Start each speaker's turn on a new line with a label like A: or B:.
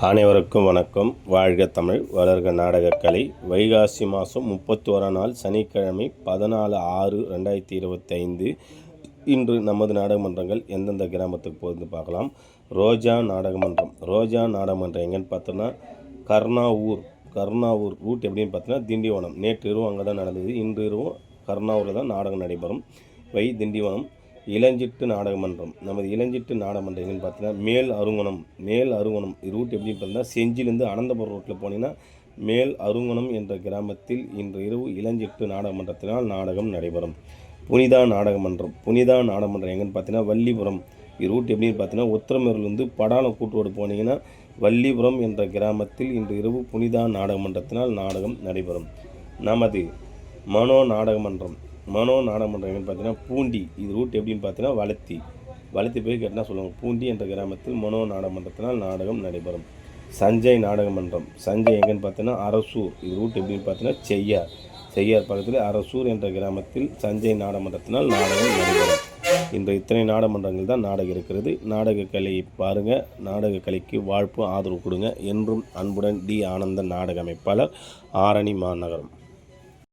A: அனைவருக்கும் வணக்கம். வாழ்க தமிழ் வளர்க நாடகக்கலை. வைகாசி மாதம் முப்பத்தி நாள் சனிக்கிழமை பதினாலு ஆறு ரெண்டாயிரத்தி இருபத்தைந்து. இன்று நமது நாடகமன்றங்கள் எந்தெந்த கிராமத்துக்கு போகுதுன்னு பார்க்கலாம். ரோஜா நாடகமன்றம். ரோஜா நாடகமன்றம் எங்கன்னு பார்த்தோன்னா கர்ணாவூர். கர்ணாவூர் ரூட் எப்படின்னு பார்த்தோன்னா திண்டிவனம். நேற்று இரவு அங்கே தான் நடந்தது. இன்று இரவும் கர்ணாவூரில் தான் நாடகம் நடைபெறும். வை திண்டிவனம். இளஞ்சிட்டு நாடகமன்றம். நமது இளஞ்சிட்டு நாடகமன்றம் எங்கன்னு பார்த்தீங்கன்னா மேல் அருங்குணம் மேல் அருங்குணம் ரூட் எப்படின்னு பார்த்தீங்கன்னா செஞ்சிலேருந்து அனந்தபுரம் ரோட்டில் போனீங்கன்னா மேல் அருங்குணம் என்ற கிராமத்தில் இன்று இரவு இளஞ்சிட்டு நாடகமன்றத்தினால் நாடகம் நடைபெறும். புனிதா நாடகமன்றம். புனிதா நாடகமன்றம் எங்கன்னு பார்த்தீங்கன்னா வள்ளிபுரம். ரூட் எப்படின்னு பார்த்தீங்கன்னா உத்திரமேரூர்லேருந்து படான கூட்டோடு போனீங்கன்னா வள்ளிபுரம் என்ற கிராமத்தில் இன்று இரவு புனிதா நாடகமன்றத்தினால் நாடகம் நடைபெறும். நமது மனோ நாடகமன்றம். மனோ நாடகமன்றம் எங்கன்னு பார்த்தீங்கன்னா பூண்டி. இது ரூட் எப்படின்னு பார்த்தீங்கன்னா வளத்தி வளத்தி போய் கேட்டால் சொல்லுவாங்க. பூண்டி என்ற கிராமத்தில் மனோ நாடகமன்றத்தினால் நாடகம் நடைபெறும். சஞ்சய் நாடகமன்றம் சஞ்சய் எங்கன்னு பார்த்தீங்கன்னா அரசூர். இது ரூட் எப்படின்னு பார்த்தீங்கன்னா செய்யார். செய்யார் பக்கத்தில் அரசூர் என்ற கிராமத்தில் சஞ்சய் நாடமன்றத்தினால் நாடகம் நடைபெறும். இந்த இத்தனை நாடமன்றங்கள் தான் நாடகம் இருக்கிறது. நாடக கலையை பாருங்கள் நாடக கலைக்கு வாழ்ப்பு ஆதரவு கொடுங்க. என்றும் அன்புடன் டி ஆனந்த நாடக அமைப்பாளர் ஆரணி மாநகரம்.